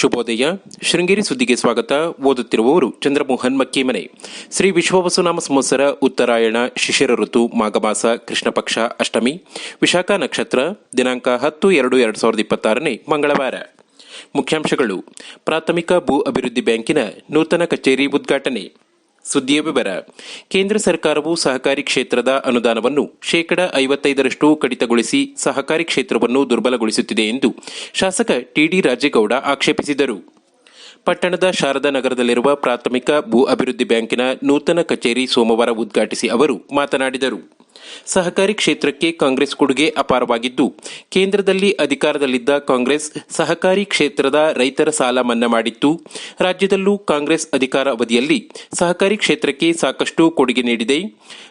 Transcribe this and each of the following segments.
ಶುಭೋದಯ. ಶೃಂಗೇರಿ ಸುದ್ದಿಗೆ ಸ್ವಾಗತ. ಓದುತ್ತಿರುವವರು ಚಂದ್ರಮೋಹನ್ ಮಕ್ಕಿಮನೆ. ಶ್ರೀ ವಿಶ್ವವಸುನಾಮ ಸಂವತ್ಸರ ಉತ್ತರಾಯಣ ಶಿಶಿರ ಋತು ಮಾಘಮಾಸ ಕೃಷ್ಣ ಪಕ್ಷ ಅಷ್ಟಮಿ. ವಿಶಾಖ ನಕ್ಷತ್ರ ದಿನಾಂಕ ಹತ್ತು ಎರಡು ಎರಡು ಸಾವಿರದ ಇಪ್ಪತ್ತಾರನೇ ಮಂಗಳವಾರ. ಮುಖ್ಯಾಂಶಗಳು. ಪ್ರಾಥಮಿಕ ಭೂ ಅಭಿವೃದ್ಧಿ ಬ್ಯಾಂಕಿನ ನೂತನ ಕಚೇರಿ ಉದ್ಘಾಟನೆ. ಸುದ್ದಿಯ ವಿವರ ಕೇಂದ್ರ ಸರ್ಕಾರವು ಸಹಕಾರಿ ಕ್ಷೇತ್ರದ ಅನುದಾನವನ್ನು ಶೇಕಡ ಐವತ್ತೈದರಷ್ಟು ಕಡಿತಗೊಳಿಸಿ ಸಹಕಾರಿ ಕ್ಷೇತ್ರವನ್ನು ದುರ್ಬಲಗೊಳಿಸುತ್ತಿದೆ ಎಂದು ಶಾಸಕ ಟಿಡಿ ರಾಜೇಗೌಡ ಆಕ್ಷೇಪಿಸಿದರು. ಪಟ್ಟಣದ ಶಾರದಾ ನಗರದಲ್ಲಿರುವ ಪ್ರಾಥಮಿಕ ಭೂ ಅಭಿವೃದ್ಧಿ ಬ್ಯಾಂಕಿನ ನೂತನ ಕಚೇರಿ ಸೋಮವಾರ ಉದ್ಘಾಟಿಸಿ ಅವರು ಮಾತನಾಡಿದರು. ಸಹಕಾರಿ ಕ್ಷೇತ್ರಕ್ಕೆ ಕಾಂಗ್ರೆಸ್ ಕೊಡುಗೆ ಅಪಾರವಾಗಿದ್ದು, ಕೇಂದ್ರದಲ್ಲಿ ಅಧಿಕಾರದಲ್ಲಿದ್ದ ಕಾಂಗ್ರೆಸ್ ಸಹಕಾರಿ ಕ್ಷೇತ್ರದ ರೈತರ ಸಾಲ ಮನ್ನಾ ಮಾಡಿತ್ತು. ರಾಜ್ಯದಲ್ಲೂ ಕಾಂಗ್ರೆಸ್ ಅಧಿಕಾರ ಅವಧಿಯಲ್ಲಿ ಸಹಕಾರಿ ಕ್ಷೇತ್ರಕ್ಕೆ ಸಾಕಷ್ಟು ಕೊಡುಗೆ ನೀಡಿದೆ.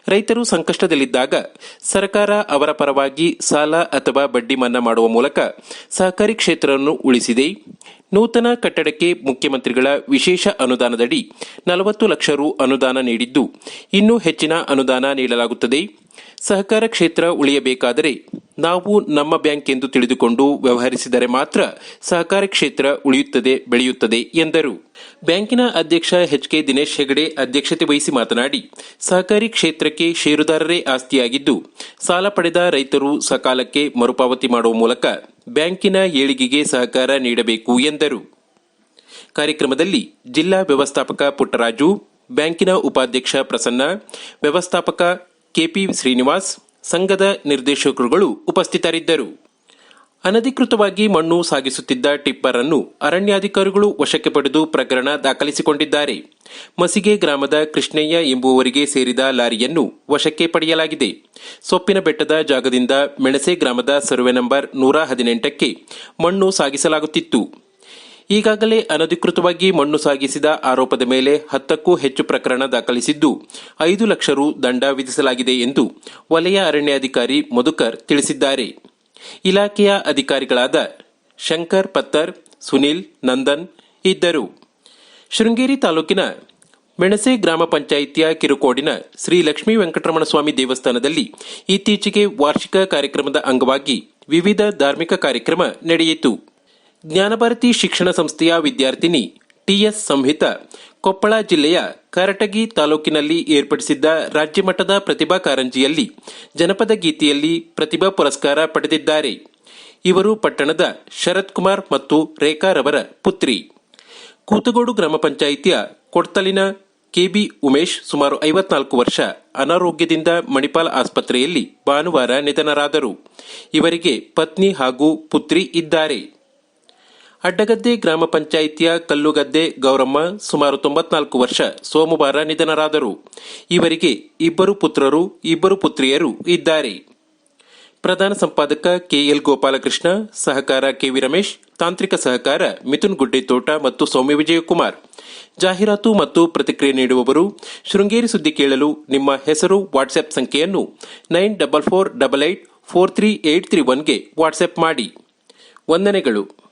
ರೈತರು ಸಂಕಷ್ಟದಲ್ಲಿದ್ದಾಗ ಸರ್ಕಾರ ಅವರ ಪರವಾಗಿ ಸಾಲ ಅಥವಾ ಬಡ್ಡಿ ಮನ್ನಾ ಮಾಡುವ ಮೂಲಕ ಸಹಕಾರಿ ಕ್ಷೇತ್ರವನ್ನು ಉಳಿಸಿದೆ. ನೂತನ ಕಟ್ಟಡಕ್ಕೆ ಮುಖ್ಯಮಂತ್ರಿಗಳ ವಿಶೇಷ ಅನುದಾನದಡಿ ನಲವತ್ತು ಲಕ್ಷ ರು ಅನುದಾನ ನೀಡಿದ್ದು, ಇನ್ನೂ ಹೆಚ್ಚಿನ ಅನುದಾನ ನೀಡಲಾಗುತ್ತದೆ. ಸಹಕಾರ ಕ್ಷೇತ್ರ ಉಳಿಯಬೇಕಾದರೆ ನಾವು ನಮ್ಮ ಬ್ಯಾಂಕ್ ಎಂದು ತಿಳಿದುಕೊಂಡು ವ್ಯವಹರಿಸಿದರೆ ಮಾತ್ರ ಸಹಕಾರ ಕ್ಷೇತ್ರ ಉಳಿಯುತ್ತದೆ, ಬೆಳೆಯುತ್ತದೆ ಎಂದರು. ಬ್ಯಾಂಕಿನ ಅಧ್ಯಕ್ಷ ಎಚ್ ಕೆ ದಿನೇಶ್ ಹೆಗಡೆ ಅಧ್ಯಕ್ಷತೆ ವಹಿಸಿ ಮಾತನಾಡಿ, ಸಹಕಾರಿ ಕ್ಷೇತ್ರಕ್ಕೆ ಷೇರುದಾರರೇ ಆಸ್ತಿಯಾಗಿದ್ದು, ಸಾಲ ಪಡೆದ ರೈತರು ಸಕಾಲಕ್ಕೆ ಮರುಪಾವತಿ ಮಾಡುವ ಮೂಲಕ ಬ್ಯಾಂಕಿನ ಏಳಿಗೆಗೆ ಸಹಕಾರ ನೀಡಬೇಕು ಎಂದರು. ಕಾರ್ಯಕ್ರಮದಲ್ಲಿ ಜಿಲ್ಲಾ ವ್ಯವಸ್ಥಾಪಕ ಪುಟ್ಟರಾಜು, ಬ್ಯಾಂಕಿನ ಉಪಾಧ್ಯಕ್ಷ ಪ್ರಸನ್ನ, ವ್ಯವಸ್ಥಾಪಕ ಕೆಪಿ ಶ್ರೀನಿವಾಸ್, ಸಂಘದ ನಿರ್ದೇಶಕರುಗಳು ಉಪಸ್ಥಿತರಿದ್ದರು. ಅನಧಿಕೃತವಾಗಿ ಮಣ್ಣು ಸಾಗಿಸುತ್ತಿದ್ದ ಟಿಪ್ಪರ್ ಅನ್ನು ಅರಣ್ಯಾಧಿಕಾರಿಗಳು ವಶಕ್ಕೆ ಪಡೆದು ಪ್ರಕರಣ ದಾಖಲಿಸಿಕೊಂಡಿದ್ದಾರೆ. ಮಸಿಗೆ ಗ್ರಾಮದ ಕೃಷ್ಣಯ್ಯ ಎಂಬುವವರಿಗೆ ಸೇರಿದ ಲಾರಿಯನ್ನು ವಶಕ್ಕೆ ಪಡೆಯಲಾಗಿದೆ. ಸೊಪ್ಪಿನ ಬೆಟ್ಟದ ಜಾಗದಿಂದ ಮೆಣಸೆ ಗ್ರಾಮದ ಸರ್ವೆ ನಂಬರ್ ನೂರ ಹದಿನೆಂಟಕ್ಕೆ ಮಣ್ಣು ಸಾಗಿಸಲಾಗುತ್ತಿತ್ತು. ಈಗಾಗಲೇ ಅನಧಿಕೃತವಾಗಿ ಮಣ್ಣು ಸಾಗಿಸಿದ ಆರೋಪದ ಮೇಲೆ ಹತ್ತಕ್ಕೂ ಹೆಚ್ಚು ಪ್ರಕರಣ ದಾಖಲಿಸಿದ್ದು, ಐದು ಲಕ್ಷ ರು ದಂಡ ವಿಧಿಸಲಾಗಿದೆ ಎಂದು ವಲಯ ಅರಣ್ಯಾಧಿಕಾರಿ ಮಧುಕರ್ ತಿಳಿಸಿದ್ದಾರೆ. ಇಲಾಖೆಯ ಅಧಿಕಾರಿಗಳಾದ ಶಂಕರ್ ಪತ್ತರ್, ಸುನಿಲ್, ನಂದನ್ ಇದ್ದರು. ಶೃಂಗೇರಿ ತಾಲೂಕಿನ ಮೆಣಸೆ ಗ್ರಾಮ ಪಂಚಾಯಿತಿಯ ಕಿರುಕೋಡಿನ ಶ್ರೀ ಲಕ್ಷ್ಮೀ ವೆಂಕಟರಮಣ ಸ್ವಾಮಿ ದೇವಸ್ಥಾನದಲ್ಲಿ ಇತ್ತೀಚೆಗೆ ವಾರ್ಷಿಕ ಕಾರ್ಯಕ್ರಮದ ಅಂಗವಾಗಿ ವಿವಿಧ ಧಾರ್ಮಿಕ ಕಾರ್ಯಕ್ರಮ ನಡೆಯಿತು. ಜ್ಞಾನಭಾರತಿ ಶಿಕ್ಷಣ ಸಂಸ್ಥೆಯ ವಿದ್ಯಾರ್ಥಿನಿ ಟಿಎಸ್ ಸಂಹಿತ ಕೊಪ್ಪಳ ಜಿಲ್ಲೆಯ ಕಾರಟಗಿ ತಾಲೂಕಿನಲ್ಲಿ ಏರ್ಪಡಿಸಿದ್ದ ರಾಜ್ಯಮಟ್ಟದ ಪ್ರತಿಭಾ ಕಾರಂಜಿಯಲ್ಲಿ ಜನಪದ ಗೀತೆಯಲ್ಲಿ ಪ್ರತಿಭಾ ಪುರಸ್ಕಾರ ಪಡೆದಿದ್ದಾರೆ. ಇವರು ಪಟ್ಟಣದ ಶರತ್ ಕುಮಾರ್ ಮತ್ತು ರೇಖಾರವರ ಪುತ್ರಿ. ಕೂತಗೋಡು ಗ್ರಾಮ ಪಂಚಾಯಿತಿಯ ಕೊಡ್ತಲಿನ ಕೆಬಿ ಉಮೇಶ್ ಸುಮಾರು ಐವತ್ನಾಲ್ಕು ವರ್ಷ ಅನಾರೋಗ್ಯದಿಂದ ಮಣಿಪಾಲ್ ಆಸ್ಪತ್ರೆಯಲ್ಲಿ ಭಾನುವಾರ ನಿಧನರಾದರು. ಇವರಿಗೆ ಪತ್ನಿ ಹಾಗೂ ಪುತ್ರಿ ಇದ್ದಾರೆ. ಅಡ್ಡಗದ್ದೆ ಗ್ರಾಮ ಪಂಚಾಯಿತಿಯ ಕಲ್ಲುಗದ್ದೆ ಗೌರಮ್ಮ ಸುಮಾರು ತೊಂಬತ್ನಾಲ್ಕು ವರ್ಷ ಸೋಮವಾರ ನಿಧನರಾದರು. ಇವರಿಗೆ ಇಬ್ಬರು ಪುತ್ರರು, ಇಬ್ಬರು ಪುತ್ರಿಯರು ಇದ್ದಾರೆ. ಪ್ರಧಾನ ಸಂಪಾದಕ ಕೆಎಲ್ ಗೋಪಾಲಕೃಷ್ಣ, ಸಹಕಾರ ಕೆವಿ ರಮೇಶ್, ತಾಂತ್ರಿಕ ಸಹಕಾರ ಮಿಥುನ್ ಗುಡ್ಡೆತೋಟ ಮತ್ತು ಸೌಮ್ಯ ವಿಜಯಕುಮಾರ್. ಜಾಹೀರಾತು ಮತ್ತು ಪ್ರತಿಕ್ರಿಯೆ ನೀಡುವವರು, ಶೃಂಗೇರಿ ಸುದ್ದಿ ಕೇಳಲು ನಿಮ್ಮ ಹೆಸರು ವಾಟ್ಸ್ಆಪ್ ಸಂಖ್ಯೆಯನ್ನು nine double four double eight four three eight three ಒನ್ಗೆ WhatsApp ಮಾಡಿ. ವಂದನೆಗಳು.